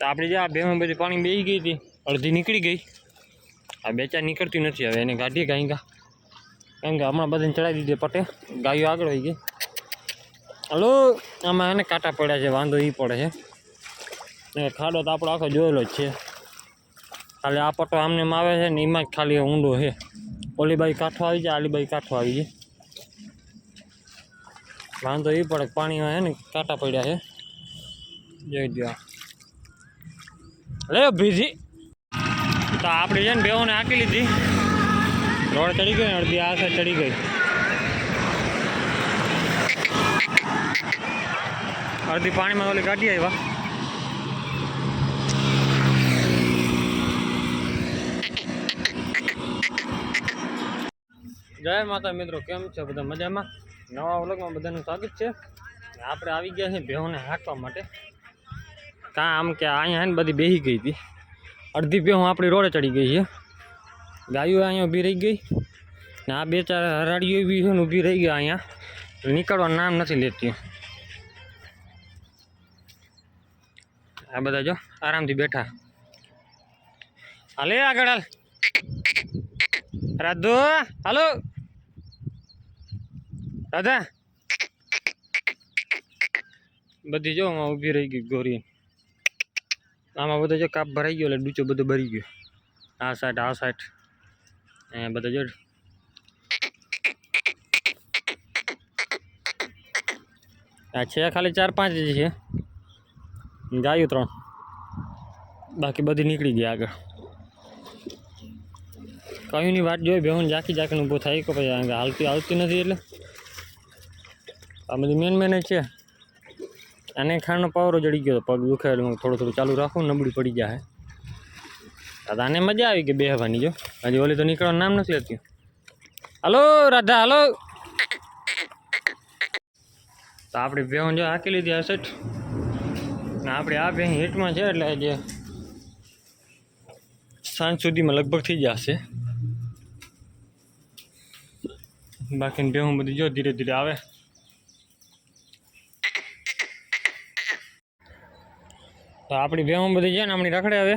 તો આપણે જે આ ભેમાં બધી પાણી બેસી ગઈ હતી, અડધી નીકળી ગઈ. આ બે ચાર નીકળતી નથી હવે, એને કાઢીએ કાંઈ કા કેમ કે હમણાં બધાને ચડાવી દીધી પટે, ગાયો આગળ હોઈ ગઈ. હલો, આમાં એને કાંટા પડ્યા છે, વાંધો એ પડે છે. ને ખાડો તો આપણો આખો જોયેલો જ છે. ખાલી આ પટ્ટો આમને આવે છે ને એમાં જ ખાલી ઊંડો છે. ઓલી બાઈ કાંઠો આવી જાય આલી બાઈ કાંઠો આવી જાય. વાંધો એ પડે પાણીમાં છે ને કાંટા પડ્યા છે. જોઈ દો લે બીજી તો આપણે છે ને બેઓને હાંકી લીધી. રોડ ચડી ગઈ ને, અડધી આ સાઈડ ચડી ગઈ. અડધી પાણીમાં ઓલી ગાડી આવ્યા જય માતા મિત્રો, કેમ છે બધા મજામાં? નવા વ્લોગમાં બધાનું સ્વાગત છે. આપણે આવી ગયા છીએ ભેહોને હાંકવા માટે. કાં આમ કે અહીંયા હે ને બધી બેસી ગઈ હતી. અડધી ભેહું આપણી રોડે ચડી ગઈ છે. ગાયો અહીંયા ઊભી રહી ગઈ. ને આ બે ચાર હરાડીઓ બી છે ને ઊભી રહી ગયા અહીંયા. નીકળવાનું નામ નથી લેતી. આ બધા જો આરામથી બેઠા. હાલે આગળ હાલ. રાધુ હાલો. રાધા. બધી જો હું ઊભી રહી ગઈ ગોરી. આમાં બધો જો કાપ ભરાઈ ગયો એટલે ડૂચો બધો ભરી ગયો. આ સાઈડ આ સાઈડ અહીંયા બધા જો આ છે ખાલી ચાર પાંચ જ છે. ગાયું ત્રણ. બાકી બધી નીકળી ગઈ આગળ. કયુંની વાત જોઈ બેહું જાકી જાકીને ઊભો થાય. કે પછી હાલતી હાલતી નથી એટલે. આ બધી મેન મેન છે. અને ખાંડનો પાવરો જડી ગયો પગ દુખાયેલો હું થોડું થોડું ચાલુ રાખું, નબળી પડી જાય આને મજા આવી કે બેહવાની જો? હજી ઓલી તો નીકળવાનું નામ નથી લેતી. Hello, Radha, hello. તો આપણે બેહન જો હાકી લીધી આ સેટ ને આપણે આ બે હેઠમાં છે એટલે જે સાંજ સુધીમાં લગભગ થઈ જશે. બાકી બેહું બધી જો ધીરે ધીરે આવે. તો આપણી બેહું બધી છે ને આપણી રખડે હવે.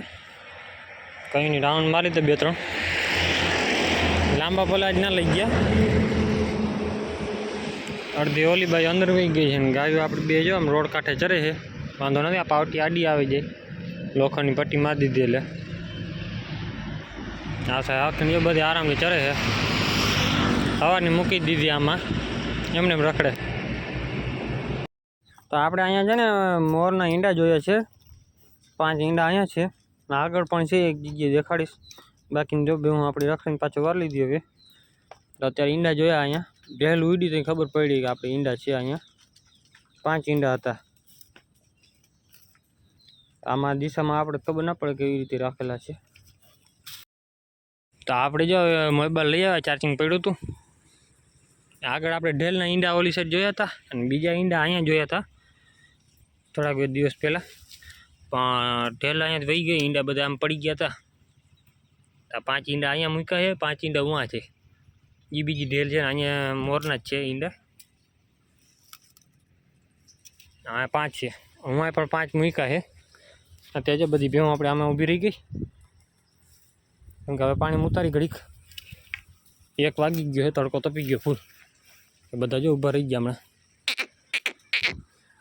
કંઈ નહીં રાઉન્ડ મારી દે બે ત્રણ. લાંબા પલા જ ના લઈ ગયા. અડધી ઓલી બાઈ અંદર વહી ગઈ છે ને ગાયો આપણે બે જો, આમ રોડ કાંઠે ચરે છે. વાંધો નથી, આ પાવટી આડી આવી જાય. લોખંડની પટ્ટી મારી દીધી એટલે. આ સાહેબ આખી એ બધી આરામથી ચરે છે. હવાની મૂકી દીધી આમાં. એમને એમ રખડે. તો આપણે અહીંયા છે ને મોરના ઈંડા જોયા છે. પાંચ ઈંડા અહીંયા છે. અને આગળ પણ છે એક જગ્યાએ દેખાડીશ. બાકીની જો બે હું આપણી રખડીને પાછો વાર લીધી હવે. તો અત્યારે ઈંડા જોયા અહીંયા. ભેલ ઉડી તો ખબર પડી કે આપણે ઈંડા છે અહીંયા. પાંચ ઈંડા હતા. આમાં દિશામાં આપણે ખબર ના પડે કેવી રીતે રાખેલા છે. તો આપણે જો મોબાઈલ લઈ આવ્યા ચાર્જિંગ પડ્યું હતું. આગળ આપણે ઢેલના ઈંડા ઓલી સાઈડ જોયા હતા અને બીજા ઈંડા અહીંયા જોયા હતા. થોડાક દિવસ પહેલાં. પણ ઢેલ અહીંયા વહી ગઈ, ઈંડા બધા આમ પડી ગયા હતા આ પાંચ ઈંડા અહીંયા મૂક્યા છે, પાંચ ઈંડા ઉવા છે. એ બીજી ઢેલ છે ને અહીંયા મોરના જ છે ઈંડા. હા પાંચ છે. હું પણ પાંચ મૂક્યા છે. અત્યારે જો બધી ભેવું આપણે આમાં ઊભી રહી ગઈ. કેમ કે હવે પાણી ઉતારી ઘડીક. એક વાગી ગયો છે, તડકો તપી ગયો ફૂલ. એ બધા જો ઊભા રહી ગયા હમણાં.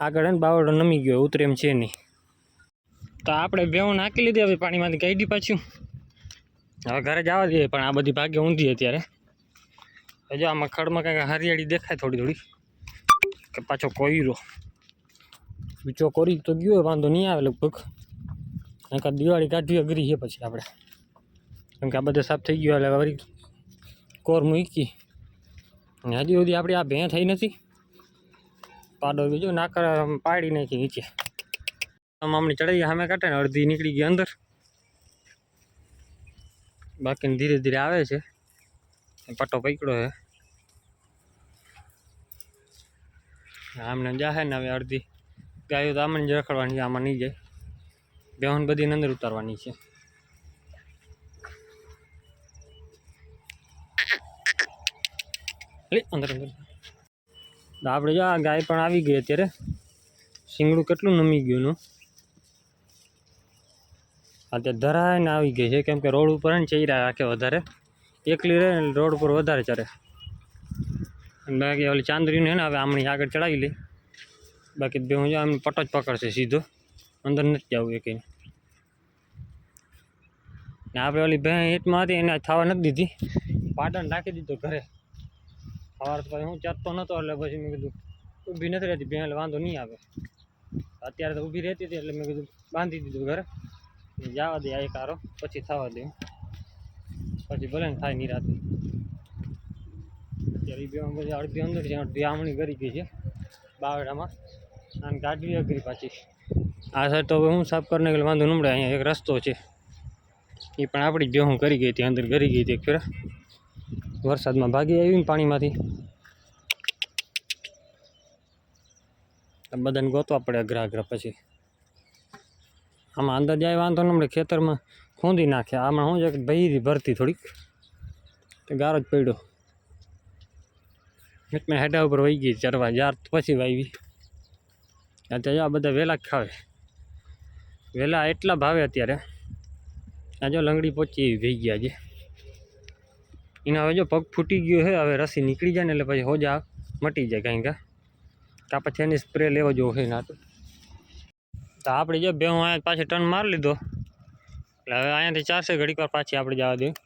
આગળ હે ને બાવડો નમી ગયો, ઉતરે એમ છે નહીં. તો આપણે ભેવું નાખી લીધી હવે પાણીમાંથી કાઢી પાછું. હવે ઘરે જવા દઈએ પણ આ બધી ભાગ્ય ઊંધી અત્યારે. હજુ આમાં ખડમાં કંઈક હરિયાળી દેખાય થોડી થોડી. કે પાછો કોયરો. બીજો કોરી તો ગયો હોય, વાંધો નહીં આવે લગભગ. નકર દિવાળી કાઢવી અઘરી છે પછી આપણે. કેમ કે આ બધા સાફ થઈ ગયો એટલે વળી કોર મૂકી. હજી સુધી આપણી આ ભેં થઈ નથી. પાડો બીજો નાકર પાડી નાખી નીચે. આમની ચડાઈ સામે કાઢે ને અડધી નીકળી ગઈ અંદર. બાકી ધીરે ધીરે આવે છે. પટ્ટો પકડ્યો છે. આમને જાહે ને હવે અડધી. ગાયો તો આમને રખડવાની છે, આમાં નહીં જાય. બેહન બધી અંદર ઉતારવાની છે. અંદર અંદર. આપણે જો આ ગાય પણ આવી ગઈ અત્યારે. શિંગડું કેટલું નમી ગયું એનું? અત્યારે ધરાઈને આવી ગઈ છે. કેમ કે રોડ ઉપર ને ચૈરા રાખે વધારે. એકલી રહે રોડ ઉપર વધારે ચરે બાકી ઓલી ચાંદરીને ને હવે આમણી આગળ ચડાવી લે બાકી બે હું આમ પટો જ પકડશે સીધો. અંદર નથી જવું એક ને આપણે ઓલી ભેં હેટમાં હતી એને થવા નથી દીધી. પાટણ નાખી દીધો ઘરે. સવાર પછી હું ચડતો નહોતો એટલે પછી મેં કીધું ઊભી નથી રહેતી ભેં એટલે વાંધો નહીં આવે. અત્યારે તો ઊભી રહેતી હતી એટલે મેં કીધું બાંધી દીધું ઘરે. જવા દે આ એક આરો પછી થવા દે. પછી ભલે ને થાય નિરાતે. અત્યારે બે પછી અડધી અંદર છે, અડધી આમણી કરી ગઈ છે બાવડામાં અને ગાડવી અઘરી પાછી. આ સાઈડ તો હવે હું સાફ કરીને એટલે વાંધો નમડે અહીંયા એક રસ્તો છે. એ પણ આપણી જ બેહું કરી ગઈ હતી, અંદર કરી ગઈ હતી એક ફેરા. વરસાદમાં ભાગી આવી ને પાણીમાંથી. બધાને ગોતવા પડે અઘરા અઘરા પછી. આમાં અંદર જાય વાંધો ને હમણાં ખેતરમાં ખૂંદી નાખે. આમાં શું છે કે ભઈ ભરતી થોડીક. તો ગારો જ પડ્યો. મેં હેડા ઉપર વહી ગઈ, ચરવા જાર પછી વાવી અત્યારે આ બધા વહેલા ખાવે. વહેલા એટલા ભાવે અત્યારે. આ જો લંગડી પહોંચી એવી ગયા છે. એના હવે જો પગ ફૂટી ગયો છે, હવે રસી નીકળી જાય ને એટલે પછી હોજા મટી જાય કાંઈ કાં. પછી એની સ્પ્રે લેવો જેવો હોય ના તો. તો આપણે જો બે હું અહીંયા પાછી ટર્ન મારી લીધો. એટલે હવે અહીંયાથી ચારસો ઘડીક વાર પાછી આપણે જવા દેવી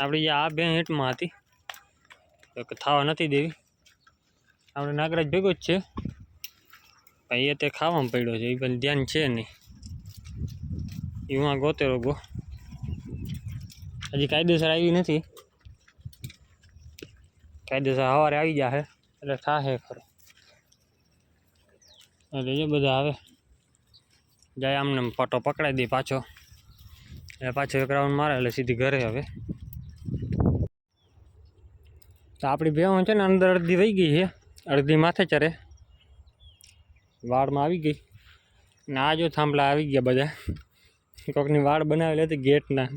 આપણી જે આ બે હિટમાં હતી, તો થવા નથી દેવી. આપણે નાગરાજ ભેગો જ છે. પણ એ તે ખાવામાં પડ્યો છે, એ પણ ધ્યાન છે નહીં. એ હું આ ગોતે રોગો હજી કાયદેસર આવી નથી. કાયદેસર સવારે આવી જશે એટલે થાશે ખરો. એટલે જે બધા આવે જાય આમને આમ પટો પકડાઈ દે પાછો. એટલે પાછો એક રાઉન્ડ મારે, એટલે સીધી ઘરે હવે. તો આપણી ભેહું છે ને અંદર અડધી વહી ગઈ છે. અડધી માથે ચરે. વાળમાં આવી ગઈ. ને આ જો થાંભલા આવી ગયા બધા. કોકની વાળ બનાવેલી હતી ગેટના.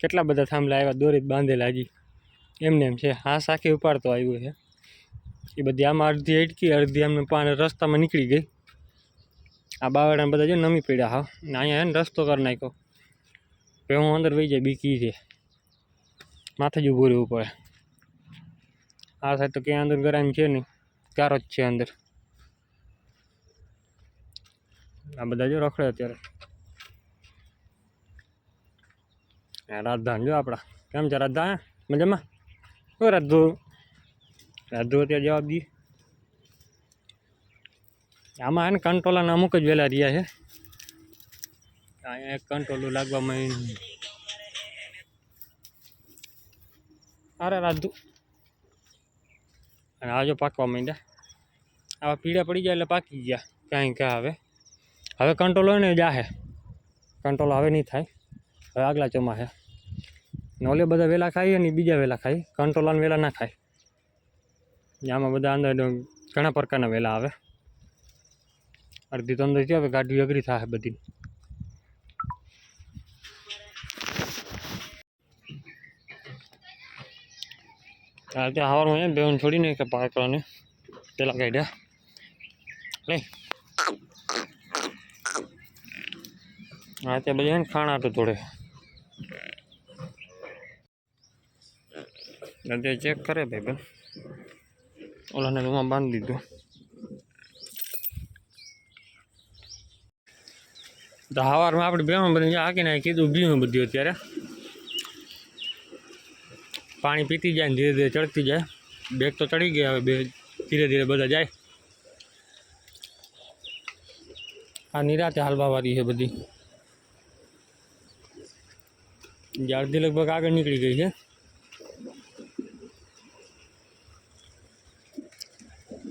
કેટલા બધા થાંભલા આવ્યા દોરી બાંધેલા હજી. એમને એમ છે હા સાખી ઉપાડતો આવ્યું છે. એ બધી આમાં અડધી અટકી, અડધી આમને પાણી રસ્તામાં નીકળી ગઈ. આ બાવડા બધા જો નમી પડ્યા હા. ને અહીંયા એને રસ્તો કરી નાખ્યો. પછી હું અંદર વહી જાય, બીકી છે. માથે જ ઊભું રહેવું પડે. આ સાઈડ તો ક્યાં અંદર ગરામ છે નહીં. ગારો જ છે અંદર. આ બધા જો રખડે અત્યારે. રાજધાન જો આપણા. કેમ છે રાજધા મજામાં? શું રાજધુ. રાજધુ અત્યારે જવાબ દઈએ. આમાં હે કંટ્રોલના અમુક જ વહેલા રહ્યા છે. અહીંયા કંટ્રોલ લાગવામાં અરે રાધું અને આજો પાકવા માંડ્યા. આવા પીળા પડી ગયા એટલે પાકી ગયા. કાંઈ કાં હવે. હવે કંટ્રોલ હોય ને જાહે. કંટ્રોલ હવે નહીં થાય. હવે આગલા ચોમાસે નોલે બધા વહેલા ખાઈએ ને બીજા વહેલા ખાઈ કંટ્રોલ વહેલા ના ખાય. આમાં બધા અંદર ઘણા પ્રકારના વહેલા આવે. અડધી તો અંદર થયો હવે ગાડી અઘરી થાય બધી આ ત્યાં હવારમાં એમ બેન છોડીને કે પાકડાને પેલા કાઢ્યા લે હા ત્યાં બધા એને ખાણા હતું થોડે એટલે ચેક કરે ભાઈ, બેન. ઓલાને રૂમમાં બાંધી દીધું. તો સવારમાં આપણે બેમાં બધી હાકી નાખી કીધું બીવું બધું અત્યારે. પાણી પીતી જાય ને ધીરે ધીરે ચડતી જાય. બેગ તો ચડી ગયા, હવે બે ધીરે ધીરે બધા જાય. આ નિરાતે હાલવાવાળી છે બધી. જે અડધી લગભગ આગળ નીકળી ગઈ છે.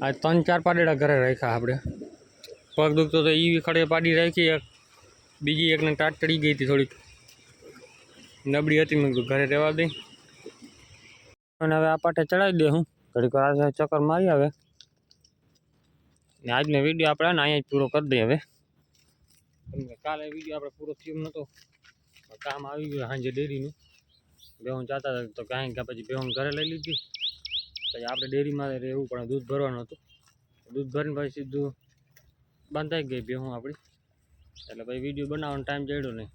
આ ત્રણ ચાર પાડેડા ઘરે રાખ્યા આપણે. પગ દુખતો તો એ ખડે પાડી રાખી, એક બીજી એકને ટાટ ચડી ગઈ હતી થોડીક. નબળી હતી, મેં ઘરે રહેવા દઈ અને હવે આ પાટે ચડાવી દે હું. ઘડીક આ ચક્કર મારી આવે. ને આજનો વીડિયો આપણે ને અહીંયા જ પૂરો કરી દઈએ હવે. તમને કાલે વીડિયો આપણે પૂરો થયો નહોતો કામ આવી ગયું સાંજે ડેરીનું. બેહું ચાતા હતા તો કાંઈ કાં પછી બેહું ઘરે લઈ લીધી. પછી આપણે ડેરીમાં રહેવું પણ દૂધ ભરવાનું હતું. દૂધ ભરીને પછી સીધું બાંધાઈ ગઈ બેહું આપણી. એટલે ભાઈ વીડિયો બનાવવાનો ટાઈમ ચડ્યો નહીં.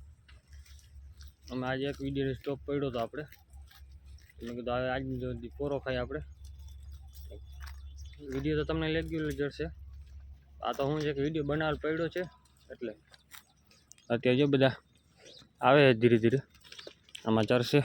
અમે આજે એક વીડિયો સ્ટોપ પડ્યો હતો આપણે. મેં કીધું હવે આજની જો દી પૂરો ખાઈ આપણે. વીડિયો તો તમને રેગ્યુલર જશે આ તો હું એક વીડિયો બનાવેલ પડ્યો છે, એટલે અત્યારે જો બધા આવે ધીરે ધીરે. આમાં ચરશે